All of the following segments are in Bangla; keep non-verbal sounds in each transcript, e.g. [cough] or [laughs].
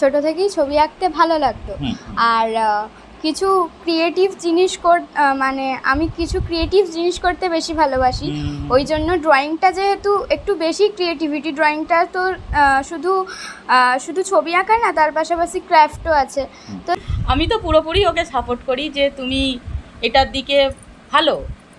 ছোট থেকেই ছবি আঁকতে ভালো লাগতো। আর কিছু ক্রিয়েটিভ জিনিস কর মানে আমি কিছু ক্রিয়েটিভ জিনিস করতে বেশি ভালোবাসি। ওই জন্য ড্রয়িংটা যেহেতু একটু বেশি ক্রিয়েটিভিটি ড্রয়িংটা তো শুধু শুধু ছবি আঁকা না তার পাশাপাশি ক্রাফটও আছে। তো আমি তো পুরোপুরি ওকে সাপোর্ট করি যে তুমি এটার দিকে ভালো।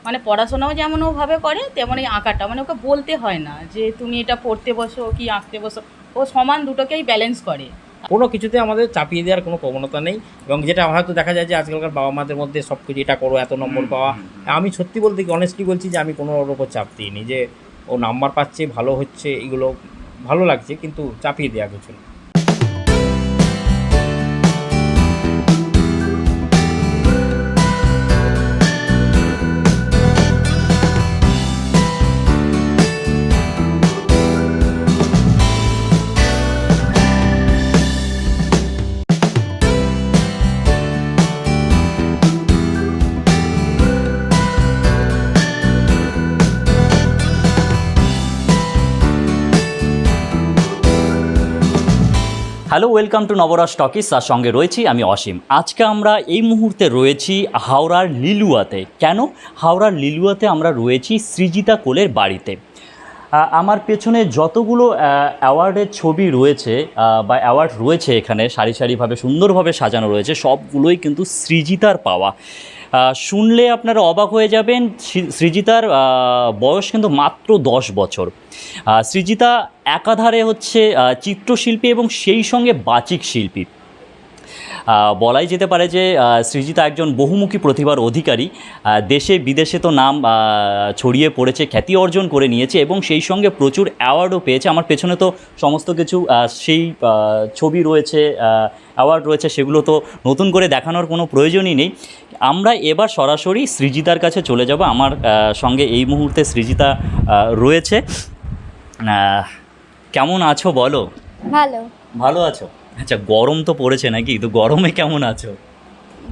মানে পড়াশোনাও যেমন ওভাবে করে তেমনই আঁকাটা। মানে ওকে বলতে হয় না যে তুমি এটা পড়তে বসো কি আঁকতে বসো। ও সমান দুটোকেই ব্যালেন্স করে। কোনো কিছুতে আমাদের চাপিয়ে দেওয়ার কোনো প্রবণতা নেই এবং যেটা হয়তো দেখা যায় যে আজকালকার বাবা মাদের মধ্যে সব কিছু এটা করো এত নম্বর পাওয়া আমি সত্যি বলতে কি অনেস্টলি বলছি যে আমি কোনো ওর ওপর চাপ দিইনি যে ও নাম্বার পাচ্ছে ভালো হচ্ছে এগুলো ভালো লাগছে কিন্তু চাপিয়ে দেওয়া কিছু না। Hello, welcome to Nabaraj talkies তার সঙ্গে রয়েছি আমি অসীম। আজকে আমরা এই মুহূর্তে রয়েছি হাওড়ার লিলুয়াতে। কেন? হাওড়ার লিলুয়াতে আমরা রয়েছি সৃজিতা কোলের বাড়িতে। আমার পেছনে যতগুলো অ্যাওয়ার্ডের ছবি রয়েছে বা অ্যাওয়ার্ড রয়েছে এখানে, সারি সারিভাবে, সুন্দরভাবে সাজানো রয়েছে, সবগুলোই কিন্তু সৃজিতার পাওয়া। শুনলে আপনারা অবাক হয়ে যাবেন সৃজিতার বয়স কিন্তু মাত্র দশ বছর। সৃজিতা একাধারে হচ্ছে চিত্রশিল্পী এবং সেই সঙ্গে বাচিক শিল্পী। বলাই যেতে পারে যে সৃজিতা একজন বহুমুখী প্রতিভার অধিকারী। দেশে বিদেশে তো নাম ছড়িয়ে পড়েছে খ্যাতি অর্জন করে নিয়েছে এবং সেই সঙ্গে প্রচুর অ্যাওয়ার্ডও পেয়েছে। আমার পেছনে তো সমস্ত কিছু সেই ছবি রয়েছে অ্যাওয়ার্ড রয়েছে সেগুলো তো নতুন করে দেখানোর কোনো প্রয়োজনই নেই। আমরা এবার সরাসরি সৃজিতার কাছে চলে যাব। আমার সঙ্গে এই মুহূর্তে সৃজিতা রয়েছে। কেমন আছো বলো? ভালো। ভালো আছো? আচ্ছা গরম তো পড়েছে নাকি? তো গরমে কেমন আছো?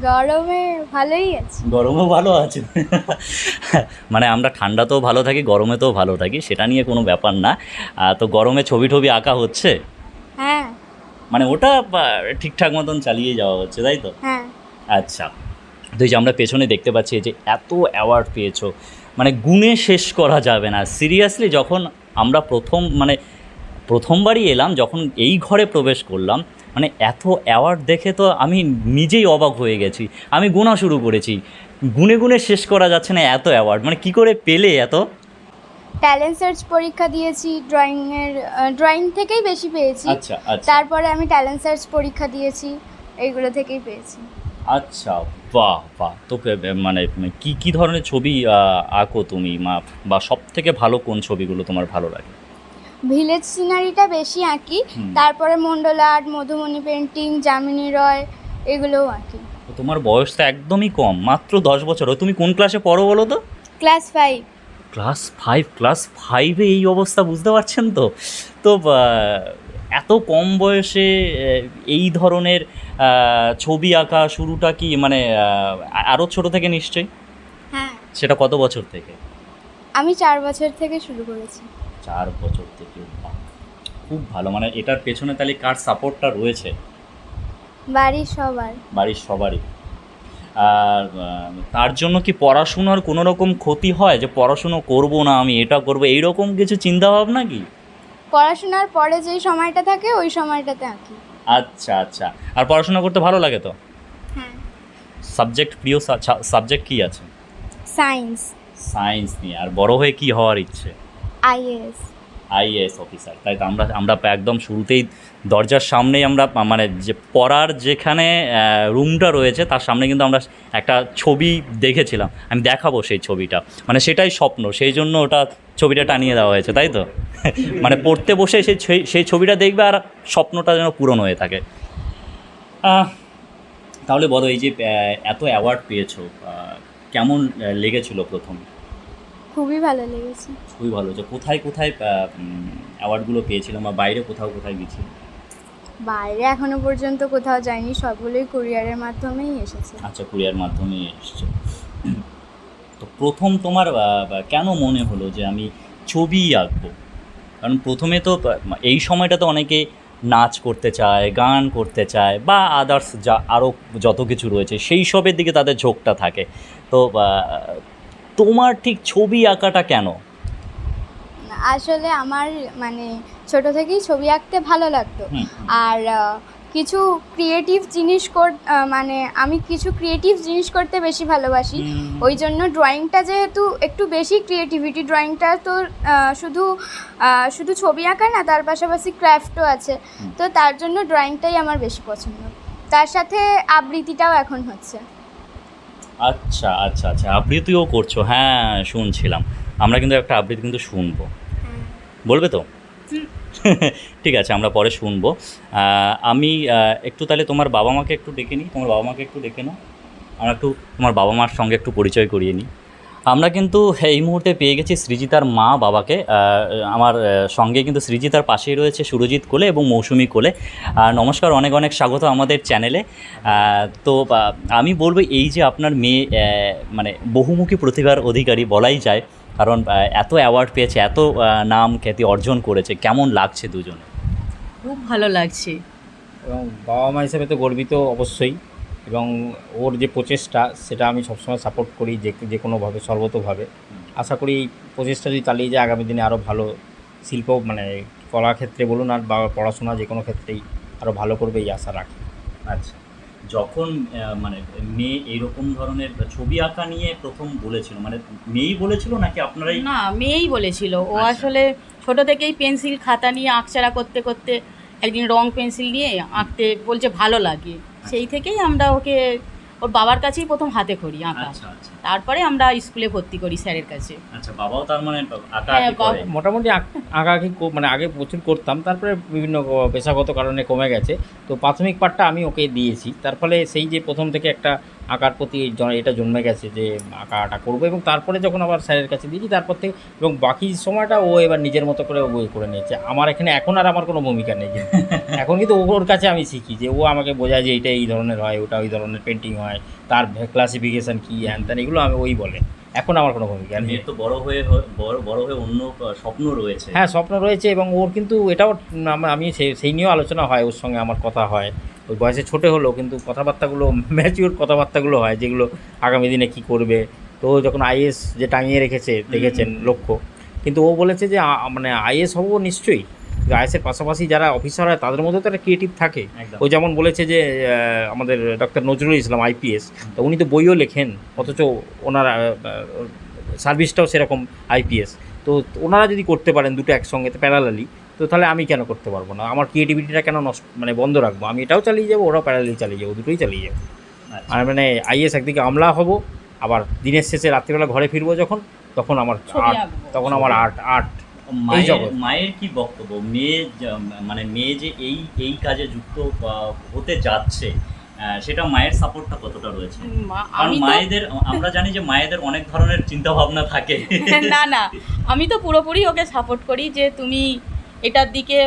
গরমে ভালোই আছে। গরমও ভালো আছে। মানে আমরা ঠান্ডাতেও ভালো থাকি গরমেতেও ভালো থাকি সেটা নিয়ে কোনো ব্যাপার না। তো গরমে ছবি টবি আঁকা হচ্ছে? হ্যাঁ। মানে ওটা ঠিকঠাক মতন চালিয়ে যাওয়া হচ্ছে তাই তো? হ্যাঁ। আচ্ছা। তো যে আমরা পেছনে দেখতে পাচ্ছি যে এত অ্যাওয়ার্ড পেয়েছ। মানে গুণে শেষ করা যাবে না। সিরিয়াসলি যখন আমরা প্রথম মানে প্রথমবারই এলাম যখন এই ঘরে প্রবেশ করলাম মানে এত অ্যাওয়ার্ড দেখে তো আমি নিজেই অবাক হয়ে গেছি। আমি গোনা শুরু করেছি। গুনে গুনে শেষ করা যাচ্ছে না এত অ্যাওয়ার্ড মানে কি করে পেলে এত? ট্যালেন্ট সার্চ পরীক্ষা দিয়েছি ড্রয়িংয়ের ড্রয়িং থেকেই বেশি পেয়েছি। আচ্ছা আচ্ছা। তারপরে আমি ট্যালেন্ট সার্চ পরীক্ষা দিয়েছি এইগুলো থেকেই পেয়েছি। আচ্ছা বাহ বাহ। তো পে- মানে কি কি ধরনের ছবি আঁকো তুমি? মা বা সব থেকে ভালো কোন ছবিগুলো তোমার ভালো লাগে? ভিলেজ সিনারিটা বেশি আঁকি। তারপরে মন্ডল আর্ট মধুমণি পেন্টিং যামিনী রয় এগুলোও আঁকি। তোমার বয়স তো একদমই কম মাত্র দশ বছর। ও তুমি কোন ক্লাসে পড়ো বলো তো? Class five class five class ফাইভে এই অবস্থা বুঝতে পারছেন তো? তো এত কম বয়সে এই ধরনের ছবি আঁকা শুরুটা কি মানে আরও ছোট থেকে নিশ্চয়ই? হ্যাঁ। সেটা কত বছর থেকে? আমি চার বছর থেকে শুরু করেছি। চার বছর থেকে খুব ভালো মানে এটার পেছনে তাহলে কার সাপোর্টটা রয়েছে? বাড়ির সবার। বাড়ির সবারই। আর তার জন্য কি পড়াশুনোর কোনো রকম ক্ষতি হয়? যে পড়াশুনো করব না আমি এটা করব এই রকম কিছু চিন্তা ভাবনা কি? পড়াশোনার পরে যেই সময়টা থাকে ওই সময়টাতে আঁকি। আচ্ছা আচ্ছা। আর পড়াশোনা করতে ভালো লাগে তো? হ্যাঁ। সাবজেক্ট প্রিয় সাবজেক্ট কি আছে? সায়েন্স। সায়েন্স নিয়ে। আর বড় হয়ে কি হওয়ার ইচ্ছে? IS IAS officer. তাই তো আমরা আমরা একদম শুরুতেই দরজার সামনেই আমরা মানে যে পড়ার যেখানে রুমটা রয়েছে, তার সামনে কিন্তু আমরা একটা ছবি দেখেছিলাম। আমি দেখাবো সেই ছবিটা। মানে সেটাই স্বপ্ন, সেই জন্য ওটা ছবিটা টানিয়ে দেওয়া হয়েছে, তাই তো? [laughs] মানে পড়তে বসে সেই সেই ছবিটা দেখবে আর স্বপ্নটা যেন পূরণ হয়ে থাকে। তাহলে বলো এই যে এত অ্যাওয়ার্ড পেয়েছ কেমন লেগেছিল প্রথম? খুবই ভালো লেগেছে। খুবই ভালো যে কোথায় কোথায় অ্যাওয়ার্ডগুলো পেয়েছিলাম বা বাইরে কোথাও কোথায় গেছিল বাইরে এখনও পর্যন্ত কোথাও যায়নি সবগুলোই কুরিয়ারের মাধ্যমেই এসেছে। আচ্ছা কুরিয়ার মাধ্যমে এসেছে। তো প্রথম তোমার কেন মনে হলো যে আমি ছবি আঁকবো? কারণ প্রথমে তো এই সময়টা তো অনেকে নাচ করতে চায় গান করতে চায় বা আদার্স যা আরও যত কিছু রয়েছে সেই সবের দিকে তাদের ঝোঁকটা থাকে। তো তোমার ঠিক ছবি আঁকাটা কেন? আসলে আমার মানে ছোট থেকেই ছবি আঁকতে ভালো লাগতো। আর কিছু ক্রিয়েটিভ জিনিস কর মানে আমি কিছু ক্রিয়েটিভ জিনিস করতে বেশি ভালোবাসি। ওই জন্য ড্রয়িংটা যেহেতু একটু বেশি ক্রিয়েটিভিটি ড্রয়িংটা তো শুধু শুধু ছবি আঁকা না তার পাশাপাশি ক্রাফটও আছে। তো তার জন্য ড্রয়িংটাই আমার বেশি পছন্দ। তার সাথে আবৃত্তিটাও এখন হচ্ছে। আচ্ছা আচ্ছা আচ্ছা। আবৃত্তিও করছ। হ্যাঁ শুনছিলাম। আমরা কিন্তু একটা আবৃত্তি কিন্তু শুনব। বলবে তো? [laughs] ঠিক আছে আমরা পরে শুনব। আমি একটু তাহলে তোমার বাবা মাকে একটু ডেকে নিই। তোমার বাবা মাকে একটু ডেকে নাও। আমরা একটু তোমার বাবা মার সঙ্গে একটু পরিচয় করিয়ে নিই। আমরা কিন্তু এই মুহূর্তে পেয়ে গেছি সৃজিতার মা বাবাকে আমার সঙ্গে কিন্তু সৃজিতার পাশেই রয়েছে সুরজিৎ কোলে এবং মৌসুমি কোলে। আর নমস্কার অনেক অনেক স্বাগত আমাদের চ্যানেলে। তো আমি বলব এই যে আপনার মেয়ে মানে বহুমুখী প্রতিভার অধিকারী বলাই যায় কারণ এত অ্যাওয়ার্ড পেয়েছে এত নাম খ্যাতি অর্জন করেছে কেমন লাগছে দুজনে খুব ভালো লাগছে। এবং বাবা মা হিসেবে তো গর্বিত অবশ্যই। এবং ওর যে প্রচেষ্টা সেটা আমি সবসময় সাপোর্ট করি যে যে কোনোভাবে সর্বতোভাবে। আশা করি এই প্রচেষ্টা যদি চালিয়ে যায় আগামী দিনে আরও ভালো শিল্প মানে কলাক্ষেত্রে বলুন আর বা পড়াশোনা যে কোনো ক্ষেত্রেই আরও ভালো করবে এই আশা রাখি। আচ্ছা। যখন মানে মেয়ে এইরকম ধরনের ছবি আঁকা নিয়ে প্রথম বলেছিল মানে মেয়েই বলেছিল নাকি আপনারাই? না মেয়েই বলেছিল। ও আচ্ছা। আসলে ছোট থেকেই পেন্সিল খাতা নিয়ে আঁকচারা করতে করতে একদিন রং পেন্সিল নিয়ে আঁকতে বলছে ভালো লাগে। সেই থেকেই আমরা ওকে ওর বাবার কাছেই প্রথম হাতে করি আঁকা। আচ্ছা আচ্ছা। তারপরে আমরা স্কুলে ভর্তি করি স্যারের কাছে। আচ্ছা বাবাও তার মানে আঁকা হ্যাঁ, আঁকি মোটামুটি আঁক- আঁকাআঁকি মানে আগে প্রচুর করতাম তারপরে বিভিন্ন পেশাগত কারণে কমে গেছে। তো প্রাথমিক পাঠটা আমি ওকে দিয়েছি। তার ফলে সেই যে প্রথম থেকে একটা আঁকার প্রতি এটা জন্মে গেছে যে আঁকাটা করব এবং তারপরে যখন আবার স্যারের কাছে দিয়েছি তারপর থেকে এবং বাকি সময়টা ও এবার নিজের মতো করে বই করে নিয়েছে। আমার এখানে এখন আর আমার কোনো ভূমিকা নেই কিন্তু। [laughs] এখন কিন্তু ওর কাছে আমি শিখি যে ও আমাকে বোঝায় যে এটা এই ধরনের হয় ওটা ওই ধরনের পেন্টিং হয় তার ক্লাসিফিকেশন কী হ্যান ত্যান এগুলো আমি ওই বলে। এখন আমার কোনো ভূমিকা নেই। তো বড় হয়ে বড় বড় হয়ে অন্য স্বপ্ন রয়েছে। হ্যাঁ স্বপ্ন রয়েছে এবং ওর কিন্তু এটাও আমি সেই- সেই নিয়েও আলোচনা হয় ওর সঙ্গে আমার কথা হয়। ওই বয়সে ছোটো হলেও কিন্তু কথাবার্তাগুলো [laughs] ম্যাচিওর কথাবার্তাগুলো হয় যেগুলো আগামী দিনে কি করবে। তো যখন আইএস যে টাঙিয়ে রেখেছে দেখেছেন লক্ষ্য। কিন্তু ও বলেছে যে মানে আইএস হব নিশ্চয়ই। আইএসের পাশাপাশি যারা অফিসার হয় তাদের মধ্যে তো একটা ক্রিয়েটিভ থাকে। ও যেমন বলেছে যে আমাদের ডক্টর নজরুল ইসলাম আইপিএস তো উনি তো বইও লেখেন অথচ ওনার সার্ভিসটাও সেরকম আইপিএস তো ওনারা যদি করতে পারেন দুটো একসঙ্গে প্যারালালি তো তাহলে আমি কেন করতে পারব না? আমার ক্রিয়েটিভিটিটা কেন নষ্ট মানে বন্ধ রাখব? আমি এটাও চালিয়ে যাব ওরাও প্যারালালি চালিয়ে যাব দুটোই চালিয়ে যাব। আচ্ছা। আর মানে আইএস একদিকে আমলা হব আবার দিনের শেষে রাত্রিবেলা ঘরে ফিরবো যখন তখন আমার আর্ট তখন আমার আর্ট আর্ট মায়ের মায়ের কি বক্তব্য? মেয়ে মানে মেয়ে যে এই এই কাজে যুক্ত হতে যাচ্ছে সেটা মায়ের সাপোর্টটা কতটা রয়েছে? কারণ আমি তো মায়েদের আমরা জানি যে মায়েদের অনেক ধরনের চিন্তা ভাবনা থাকে। [laughs] না না আমি তো পুরোপুরি ওকে সাপোর্ট করি যে তুমি এটার দিকে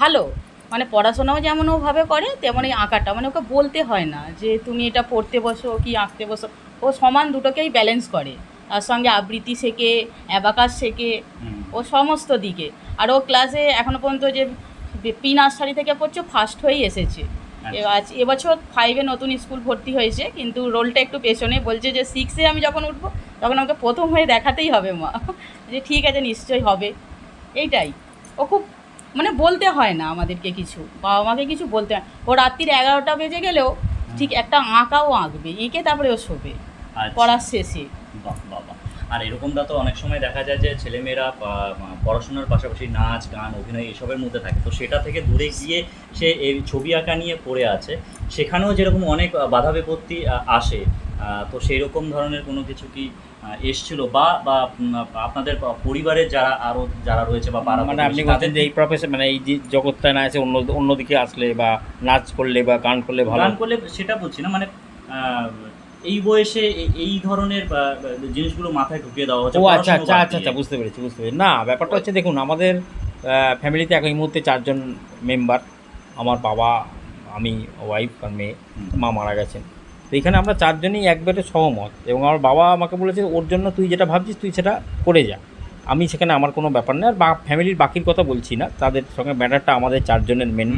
ভালো। মানে পড়াশোনাও যেমন ওভাবে করে তেমন এই আঁকাটা। মানে ওকে বলতে হয় না যে তুমি এটা পড়তে বসো কি আঁকতে বসো। ও সমান দুটোকেই ব্যালেন্স করে। তার সঙ্গে আবৃত্তি শেখে অ্যাবাকাস শেখে। ও সমস্ত দিকে। আর ও ক্লাসে এখনও পর্যন্ত যে পি নার্সারি থেকে পড়ছে ফার্স্ট হয়েই এসেছে। আচ্ছা। আজ এবছর ফাইভে নতুন স্কুল ভর্তি হয়েছে কিন্তু রোলটা একটু পেছনে। বলছে যে সিক্সে আমি যখন উঠবো তখন আমাকে প্রথম হয়ে দেখাতেই হবে মা। যে ঠিক আছে নিশ্চয়ই হবে। এইটাই। ও খুব মানে বলতে হয় না আমাদেরকে কিছু। বাবা মাকে কিছু বলতে হয় ও রাত্রির এগারোটা বেজে গেলেও ঠিক একটা আঁকাও আঁকবে এঁকে তারপরে ও শোবে। আচ্ছা। পড়ার শেষে। আর এরকমটা তো অনেক সময় দেখা যায় যে ছেলেমেয়েরা পড়াশোনার পাশাপাশি নাচ গান অভিনয় এসবের মধ্যে থাকে। তো সেটা থেকে দূরে গিয়ে সে এই ছবি আঁকা নিয়ে পড়ে আছে। সেখানেও যেরকম অনেক বাধা বিপত্তি আসে। তো সেই রকম ধরনের কোনো কিছু কি এসছিল? বা বা আপনাদের পরিবারের যারা আরও যারা রয়েছে বা পাড়া মানে আপনি বলছেন যে এই প্রফেশন মানে এই যে জগৎটা না আছে অন্য অন্যদিকে আসলে বা নাচ করলে বা গান করলে ভালো। গান করলে সেটা বলছি না। মানে এই বয়সে এই- ধরনের জিনিসগুলো মাথায় ঢুকিয়ে দেওয়া হচ্ছে ও আচ্ছা আচ্ছা আচ্ছা আচ্ছা বুঝতে পেরেছি বুঝতে পেরেছি। না ব্যাপারটা হচ্ছে দেখুন আমাদের ফ্যামিলিতে এখন এই মুহূর্তে চারজন মেম্বার আমার বাবা আমি ওয়াইফ আর মেয়ে মা মারা গেছেন। তো এখানে আমরা চারজনই একবারে সহমত এবং আমার বাবা আমাকে বলেছে ওর জন্য তুই যেটা ভাবছিস তুই সেটা করে যা। আমি সেখানে আমার কোনো ব্যাপার নেই আর বা ফ্যামিলির বাকির কথা বলছি না তাদের সঙ্গে ম্যাটারটা আমাদের চারজনের মেন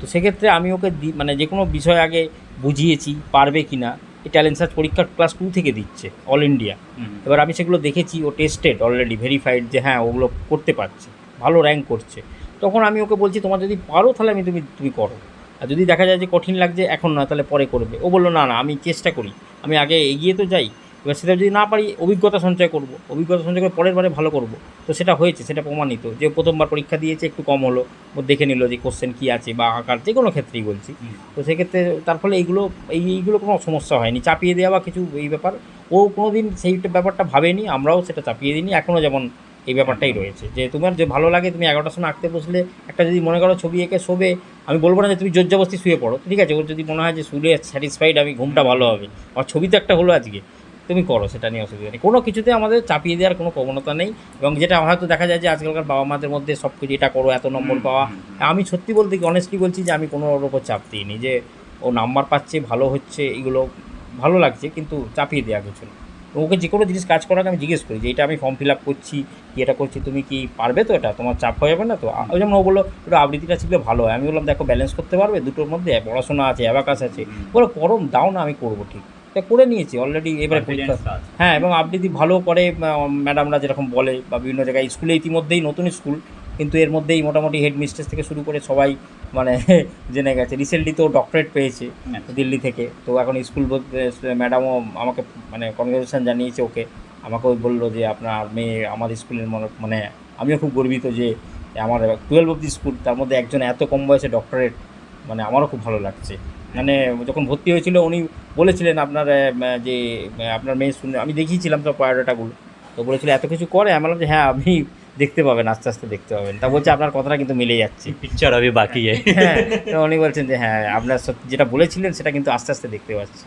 তো সেক্ষেত্রে আমি ওকে দি মানে যে কোনো বিষয় আগে বুঝিয়েছি পারবে কি না ট্যালেন্ট সার্চ পরীক্ষা ক্লাস টু থেকে দিচ্ছে অল ইন্ডিয়া এবার আমি সেগুলো দেখেছি ও টেস্টেড অলরেডি ভেরিফাইড যে হ্যাঁ ওগুলো করতে পারছে ভালো র্যাঙ্ক করছে। তখন আমি ওকে বলছি তোমার যদি পারো তাহলে আমি তুমি তুমি করো। আর যদি দেখা যায় যে কঠিন লাগছে এখন না তাহলে পরে করবে। ও বলল না না আমি চেষ্টা করি। আমি আগে এগিয়ে তো যাই এবার সেটা যদি না পারি অভিজ্ঞতা সঞ্চয় করব। অভিজ্ঞতা সঞ্চয় করে পরের বারে ভালো করব। তো সেটা হয়েছে সেটা প্রমাণিত। যে প্রথমবার পরীক্ষা দিয়েছে একটু কম হলো। ও দেখে নিল যে কোশ্চেন কী আছে বা আঁকার যে কোনো ক্ষেত্রেই বলছি। তো সেক্ষেত্রে তার ফলে এইগুলো এই এইগুলো কোনো সমস্যা হয়নি। চাপিয়ে দেওয়া বা কিছু এই ব্যাপার। ও কোনো দিন সেই ব্যাপারটা ভাবেনি আমরাও সেটা চাপিয়ে দিইনি। এখনও যেমন এই ব্যাপারটাই রয়েছে। যে তোমার যে ভালো লাগে তুমি এগারোটার সময় আঁকতে বসলে একটা যদি মনে করো ছবি এঁকে শোবে আমি বলব না যে তুমি জোরজবস্তি শুয়ে পড়ো। ঠিক আছে ওর যদি মনে হয় যে শুলে স্যাটিসফাইড আমি ঘুমটা ভালো হবে। আর ছবি তো একটা হলো আজকে। তুমি করো সেটা নিয়ে অসুবিধা নেই। কোনো কিছুতে আমাদের চাপিয়ে দেওয়ার কোনো প্রবণতা নেই এবং যেটা হয়তো দেখা যায় যে আজকালকার বাবা মাদের মধ্যে সব কিছু এটা করো এত নম্বর পাওয়া। আমি সত্যি বলতে কি অনেস্টলি বলছি যে আমি কোনো ওর ওপর চাপ দিইনি যে ও নাম্বার পাচ্ছে ভালো হচ্ছে এগুলো ভালো লাগছে কিন্তু চাপিয়ে দেওয়া কিছু না। ওকে যে কোনো জিনিস কাজ করাকে আমি জিজ্ঞেস করি যে এটা আমি ফর্ম ফিল আপ করছি কি এটা করছি তুমি কি পারবে তো এটা? তোমার চাপ হয়ে যাবে না তো? ওই যেমন ও বলল একটু আবৃত্তিটা শিখলে ভালো হয়। আমি বললাম দেখো ব্যালেন্স করতে পারবে দুটোর মধ্যে পড়াশোনা আছে অ্যাবাকাস আছে। বলো করো দাও না আমি করব ঠিক। তা করে নিয়েছি অলরেডি এবারে পরীক্ষা। হ্যাঁ এবং আবৃত্তি ভালো করে ম্যাডামরা যেরকম বলে বা বিভিন্ন জায়গায় স্কুলে ইতিমধ্যেই নতুন স্কুল কিন্তু এর মধ্যেই মোটামুটি হেড মিস্ট্রেস থেকে শুরু করে সবাই মানে [laughs] জেনে গেছে। রিসেন্টলি তো ডক্টরেট পেয়েছে দিল্লি থেকে তো এখন স্কুল ম্যাডামও আমাকে মানে কনগ্রেচুলেশন জানিয়েছে ওকে। আমাকেও বলল যে আপনার মেয়ে আমাদের স্কুলের মনে মানে আমিও খুব গর্বিত যে আমার টুয়েলভ অব্দি স্কুল তার মধ্যে একজন এত কম বয়সে ডক্টরেট মানে আমারও খুব ভালো লাগছে। মানে যখন ভর্তি হয়েছিল উনি বলেছিলেন আপনার যে আপনার মেয়ে শুনে আমি দেখিয়েছিলাম তো পায়োডাটাগুলো তো বলেছিল এত কিছু করে? আমি বললাম যে হ্যাঁ আপনি দেখতে পাবেন আস্তে আস্তে দেখতে পাবেন। তা বলছে আপনার কথাটা কিন্তু মিলে যাচ্ছে। পিকচার হবে বাকি হ্যাঁ উনি বলছেন যে হ্যাঁ আপনার সত্যি যেটা বলেছিলেন সেটা কিন্তু আস্তে আস্তে দেখতে পাচ্ছি।